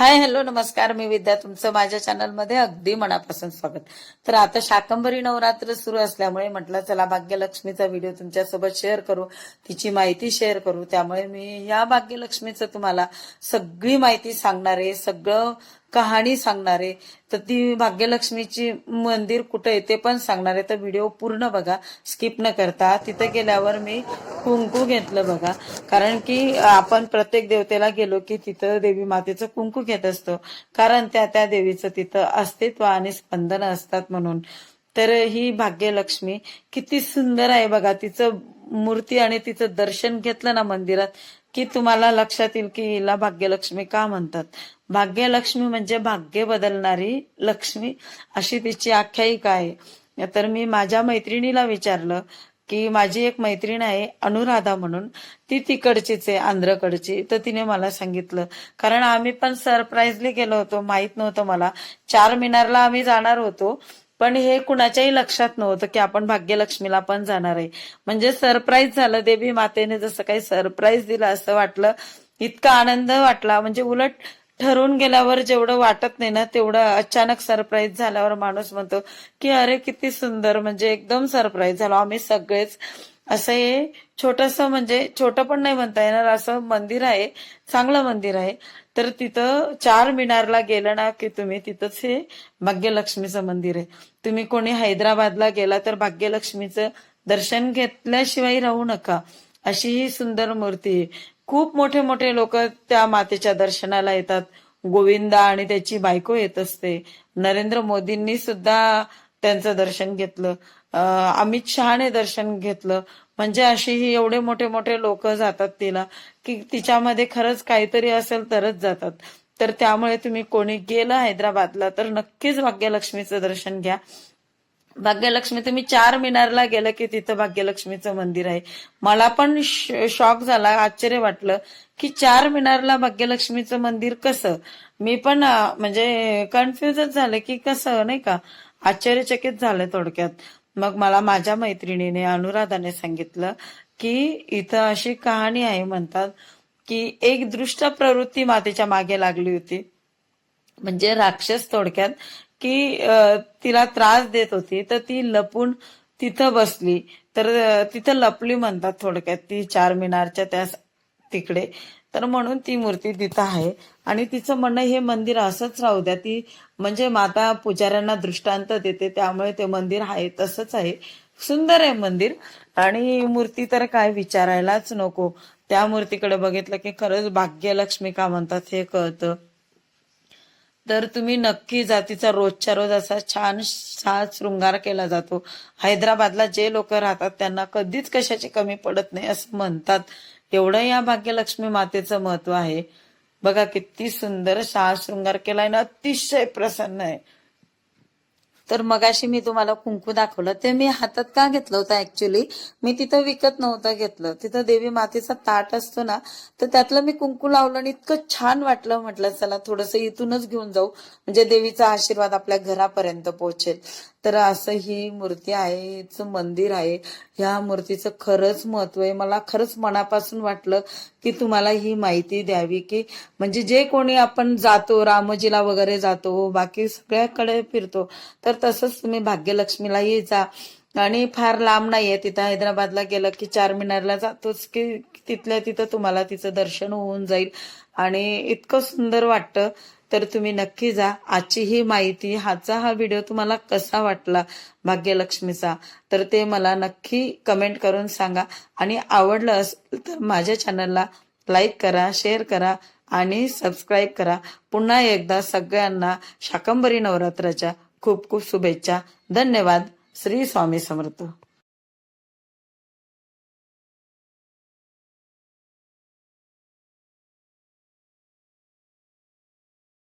Hi hello नमस्कार मी विद्या तुमचं माझ्या चॅनलमध्ये अगदी मनापासून स्वागत. तर आता शाकंभरी नवरात्र सुरू असल्यामुळे म्हटलं चला भाग्यलक्ष्मीचा व्हिडिओ तुमच्यासोबत शेअर करू. तिची माहिती शेअर करू. त्यामुळे मी या भाग्यलक्ष्मीचं तुम्हाला सगळी माहिती सांगणार आहे. सगळं कहाणी सांगणार. आहे तर ती भाग्यलक्ष्मीची मंदिर कुठं आहे ते पण सांगणार. आहे तर व्हिडिओ पूर्ण बघा. स्किप न करता. तिथं गेल्यावर मी कुंकू घेतलं बघा. कारण की आपण प्रत्येक देवतेला गेलो की तिथं देवी मातेचं कुंकू घेत असतो. कारण त्या त्या देवीचं तिथं अस्तित्व आणि स्पंदन असतात म्हणून. तर ही भाग्यलक्ष्मी किती सुंदर आहे बघा. तिचं मूर्ती आणि तिचं दर्शन घेतलं ना मंदिरात. की तुम्हाला लक्षात येईल की हिला भाग्यलक्ष्मी का म्हणतात? भाग्यलक्ष्मी म्हणजे भाग्य बदलणारी लक्ष्मी अशी तिची आख्यायिका आहे. तर मी माझ्या मैत्रिणीला विचारलं की माझी एक मैत्रीण आहे अनुराधा म्हणून. ती तिकडचीच आहे आंध्रकडची. तर तिने मला सांगितलं. कारण आम्ही पण सरप्राईजली गेलो होतो माहीत नव्हतं मला. चार मिनारला आम्ही जाणार होतो. पण हे कुणाच्याही लक्षात नव्हतं की आपण भाग्यलक्ष्मीला पण जाणार आहे. म्हणजे सरप्राईज झालं देवी मातेने जसं काही सरप्राईज दिलं असं वाटलं इतका आनंद वाटला. म्हणजे उलट ठरवून गेल्यावर जेवढं वाटत नाही ना तेवढं अचानक सरप्राईज झाल्यावर माणूस म्हणतो की अरे किती सुंदर म्हणजे एकदम सरप्राईज झालो. आम्ही सगळेच असं हे छोटस म्हणजे छोटं पण नाही म्हणता येणार असं मंदिर आहे चांगलं मंदिर आहे. तर तिथं चार मिनारला गेलं ना की तुम्ही तिथंच हे भाग्यलक्ष्मीचं मंदिर आहे. तुम्ही कोणी हैदराबादला गेला तर भाग्यलक्ष्मीचं दर्शन घेतल्याशिवाय राहू नका. अशी ही सुंदर मूर्ती आहे. खूप मोठे मोठे लोक त्या मातेच्या दर्शनाला येतात. गोविंदा आणि त्याची बायको येत असते. नरेंद्र मोदींनी सुद्धा त्यांचं दर्शन घेतलं. अमित शहाने दर्शन घेतलं. म्हणजे अशी ही एवढे मोठे मोठे लोक जातात तिला की तिच्यामध्ये खरंच काहीतरी असेल तरच जातात. तर त्यामुळे तुम्ही कोणी गेलं हैदराबादला तर नक्कीच भाग्यलक्ष्मीचं दर्शन घ्या. भाग्यलक्ष्मी तुम्ही चार मिनारला गेलं की तिथं भाग्यलक्ष्मीचं मंदिर आहे. मला पण शॉक झाला आश्चर्य वाटलं की चार मिनारला भाग्यलक्ष्मीचं मंदिर कसं? मी पण म्हणजे कन्फ्युजच झालं की कसं नाही का? आश्चर्यचकित झालं थोडक्यात. मग मला माझ्या मैत्रिणीने अनुराधाने सांगितलं की इथं अशी कहाणी आहे म्हणतात की एक दृष्ट प्रवृत्ती मातेच्या मागे लागली होती. म्हणजे राक्षस थोडक्यात की तिला त्रास देत होती तर ती लपून तिथं बसली. तर तिथं लपली म्हणतात थोडक्यात ती चार मिनारच्या त्या तिकडे. तर म्हणून ती मूर्ती तिथं आहे. आणि तिचं म्हणणं हे मंदिर असंच राहू द्या. ती म्हणजे माता पुजाऱ्यांना दृष्टांत देते त्यामुळे ते मंदिर आहे तसंच आहे. सुंदर आहे मंदिर. आणि मूर्ती तर काय विचारायलाच नको. त्या मूर्तीकडे बघितलं की खरंच भाग्यलक्ष्मी का म्हणतात हे कळतं. तर तुम्ही नक्की जातीचा रोजच्या रोज असा छान साज शृंगार केला जातो. हैदराबादला जे लोक राहतात त्यांना कधीच कशाची कमी पडत नाही असं म्हणतात. एवढं या भाग्यलक्ष्मी मातेचं महत्त्व आहे. बघा किती सुंदर शाळ शृंगार केलाय ना अतिशय प्रसन्न आहे. तर मगाशी मी तुम्हाला कुंकू दाखवलं ते मी हातात का घेतलं होतं ऍक्च्युली मी तिथं विकत नव्हतं घेतलं. तिथं देवी मातेचा ताट असतो ना तर त्यातलं मी कुंकू लावलं आणि इतकं छान वाटलं म्हटलं चला थोडस इथूनच घेऊन जाऊ. म्हणजे देवीचा आशीर्वाद आपल्या घरापर्यंत पोहोचेल. तर असं ही मूर्ती आहे हिचं मंदिर आहे. ह्या मूर्तीचं खरंच महत्त्व आहे. मला खरंच मनापासून वाटलं की तुम्हाला ही माहिती द्यावी की म्हणजे जे कोणी आपण जातो रामजीला वगैरे जातो बाकी सगळ्याकडे फिरतो तर तसंच तुम्ही भाग्यलक्ष्मीलाही जा. आणि फार लांब नाहीये. तिथं हैदराबादला गेलं की चार मिनारला जातोच की तिथल्या तिथं तुम्हाला तिचं दर्शन होऊन जाईल. आणि इतकं सुंदर वाटतं. तर तुम्ही नक्की जा. आजची ही माहिती हाचा हा व्हिडिओ तुम्हाला कसा वाटला भाग्यलक्ष्मीचा तर ते मला नक्की कमेंट करून सांगा. आणि आवडलं असेल तर माझ्या चॅनलला लाईक करा शेअर करा आणि सबस्क्राईब करा. पुन्हा एकदा सगळ्यांना शाकंभरी नवरात्राच्या खूप खूप शुभेच्छा. धन्यवाद. श्री स्वामी समर्थ.